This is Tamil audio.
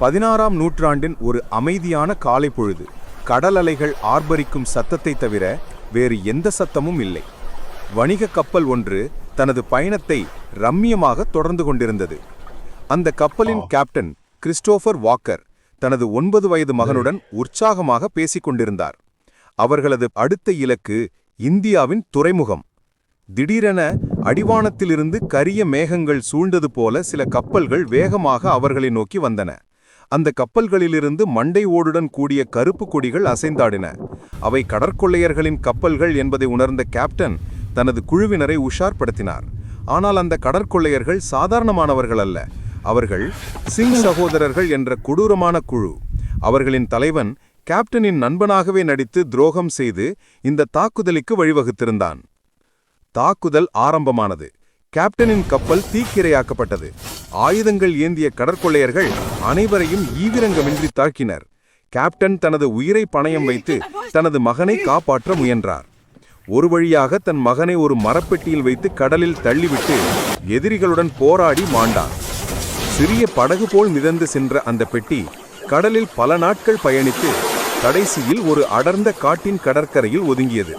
பதினாறாம் நூற்றாண்டின் ஒரு அமைதியான காலை பொழுது கடல் அலைகள் ஆர்ப்பரிக்கும் சத்தத்தை தவிர வேறு எந்த சத்தமும் இல்லை. வணிக கப்பல் ஒன்று தனது பயணத்தை ரம்மியமாக தொடர்ந்து கொண்டிருந்தது. அந்த கப்பலின் கேப்டன் கிறிஸ்டோபர் வாக்கர் தனது ஒன்பது வயது மகனுடன் உற்சாகமாக பேசிக் கொண்டிருந்தார். அவர்களது அடுத்த இலக்கு இந்தியாவின் துறைமுகம். திடீரென அடிவானத்திலிருந்து கரிய மேகங்கள் சூழ்ந்தது போல சில கப்பல்கள் வேகமாக அவர்களை நோக்கி வந்தன. அந்த கப்பல்களிலிருந்து மண்டை ஓடுடன் கூடிய கருப்பு கொடிகள் அசைந்தாடின. அவை கடற்கொள்ளையர்களின் கப்பல்கள் என்பதை உணர்ந்த கேப்டன் தனது குழுவினரை உஷார்படுத்தினார். ஆனால் அந்த கடற்கொள்ளையர்கள் சாதாரணமானவர்கள் அல்ல. அவர்கள் சிங் சகோதரர்கள் என்ற கொடூரமான குழு. அவர்களின் தலைவன் கேப்டனின் நண்பனாகவே நடித்து துரோகம் செய்து இந்த தாக்குதலுக்கு வழிவகுத்திருந்தான். தாக்குதல் ஆரம்பமானது. கேப்டனின் கப்பல் தீக்கிரையாக்கப்பட்டது. ஆயுதங்கள் ஏந்திய கடற்கொள்ளையர்கள் அனைவரையும் ஈவிரங்கமின்றி தாக்கினர். கேப்டன் தனது உயிரை பணயம் வைத்து தனது மகனை காப்பாற்ற முயன்றார். ஒரு வழியாக தன் மகனை ஒரு மரப்பெட்டியில் வைத்து கடலில் தள்ளிவிட்டு எதிரிகளுடன் போராடி மாண்டார். சிறிய படகு போல் மிதந்து சென்ற அந்த பெட்டி கடலில் பல நாட்கள் பயணித்து கடைசியில் ஒரு அடர்ந்த காட்டின் கடற்கரையில் ஒதுங்கியது.